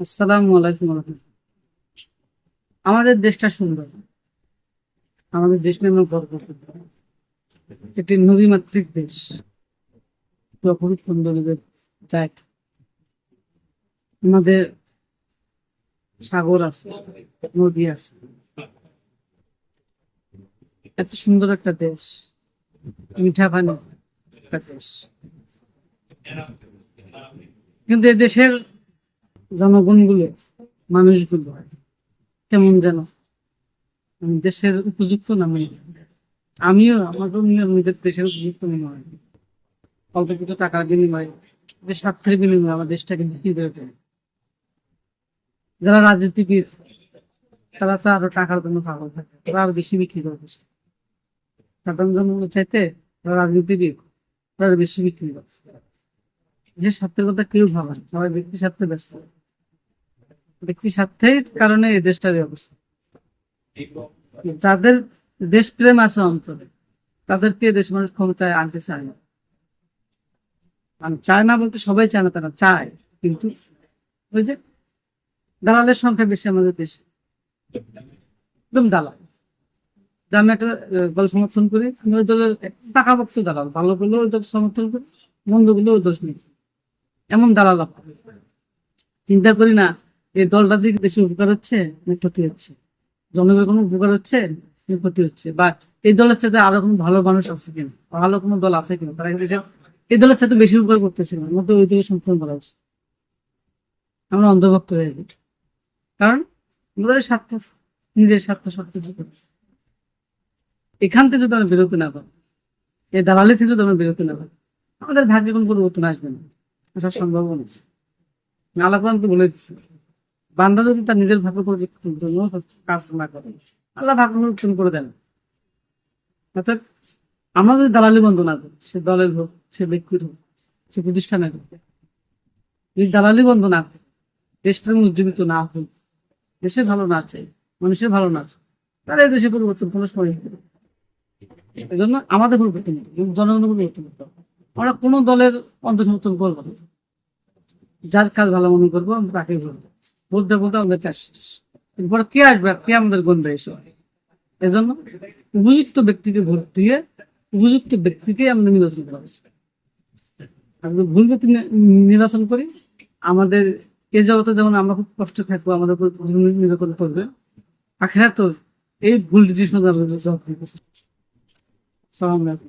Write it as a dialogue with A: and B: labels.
A: আসসালামু আলাইকুম আমাদের দেশটা সুন্দর। আমাদের দেশ নিয়ে আমরা গর্ব একটি নদীমাতৃক দেশ। খুব সুন্দর আমাদের সাগর আছে, নদী আছে। এত সুন্দর একটা দেশ। মিঠা পানি একটা দেশ। কিন্তু এই দেশের জনগণগুলো, মানুষগুলো কেমন যেন মানে দেশের উপযুক্ত না হয়। আমিও, আমাকেও নিজের দেশের উপযুক্ত মনে হয় অল্প কিছু টাকার বিনিময়ে, যে স্বার্থের বিনিময়ে আমার দেশটাকে বিক্রি করে দেয় যারা রাজনীতিবিদ, তারা তো আরও টাকার জন্য পাগল থাকে, তারা আরও বেশি বিক্রি করে দেশে সাধারণ জনগণের চাইতে রাজনীতিবিদ, তারা বেশি বিক্রি করে। যে স্বার্থের কথা কেউ ভাবে না, সবাই ব্যক্তি স্বার্থে ব্যস্ত। ব্যক্তি স্বার্থের কারণে এই দেশটার অবস্থা। যাদের দেশপ্রেম আছে অন্তরে, তাদেরকে দেশ মানুষ ক্ষমতায় আনতে চায় না। চায় না বলতে সবাই চায় না, তারা চায়। কিন্তু ওই যে দালালের সংখ্যা বেশি আমাদের দেশে। একদম দালাল। আমি একটা দল সমর্থন করি, আমি ওই দলের টাকাভক্ত দালাল। ভালো করলেও ওই দল সমর্থন করি, মন্দ করলেও ওই দোষ নেই এমন দালাল চিন্তা করি না এই দলটা দিকে দেশের উপকার হচ্ছে না ক্ষতি হচ্ছে? জনগণের কোনো উপকার হচ্ছে না ক্ষতি হচ্ছে? বা এই দলের সাথে আরও কোনো ভালো মানুষ আছে কিনা? ভালো কোনো দল আছে কিনা? তারা এই দলের সাথে বেশি উপকার করতেছে না। মধ্যে ওই দিকে সম্পূর্ণ করা উচিত আমরা অন্ধভক্ত হয়ে যাই কারণ আমাদের স্বার্থ, নিজের স্বার্থ সবকিছু এখান থেকে যদি আমরা বেরোতে না পারি এই দালালি থেকে যদি আমরা বেরোতে না পারি আমাদের ভাগ্যে কোনো পরিবর্তন আসবে না। আসা সম্ভব না আল্লাহ কোরআন তো বলে দিচ্ছে। বান্দা যদি তার নিজের ভাগ্য পরিবর্তন জন্য কাজ না করে। আল্লাহ ভাগ্য পরিবর্তন করে দেন। অর্থাৎ আমরা যদি দালালি বন্ধ না করি, সে দলের হোক, সে ব্যক্তির হোক, সে প্রতিষ্ঠানের হোক, যদি দালালি বন্ধ না করি দেশপ্রেম উজ্জীবিত না হোক, দেশে ভালো না চাই, মানুষের ভালো না চাই, তাহলে এই দেশে পরিবর্তন কোনো সময় এই জন্য আমাদের পরিবর্তন জনগণের পরিবর্তন হতে হবে। আমরা কোনো দলের অন্তর্সমর্থন করব না। যার কাজ ভালো মনে করব, আমরা তাকে বলব বলতে বলতে আমাদের কাজ শেষ। এরপর কে আসবে কে আমাদের গন্ধে এসে? এই জন্য উপযুক্ত ব্যক্তিকে ভোট দিয়ে উপযুক্ত ব্যক্তিকে আমরা নির্বাচন করা উচিত। ভুল ব্যক্তি নির্বাচন করি। আমাদের এ জগতে যেমন আমরা খুব কষ্ট থাকব, আমাদের উপর নির্যাতন করবে আখেরা তো এই ভুল ডিসিশন সালাম আলাইকুম।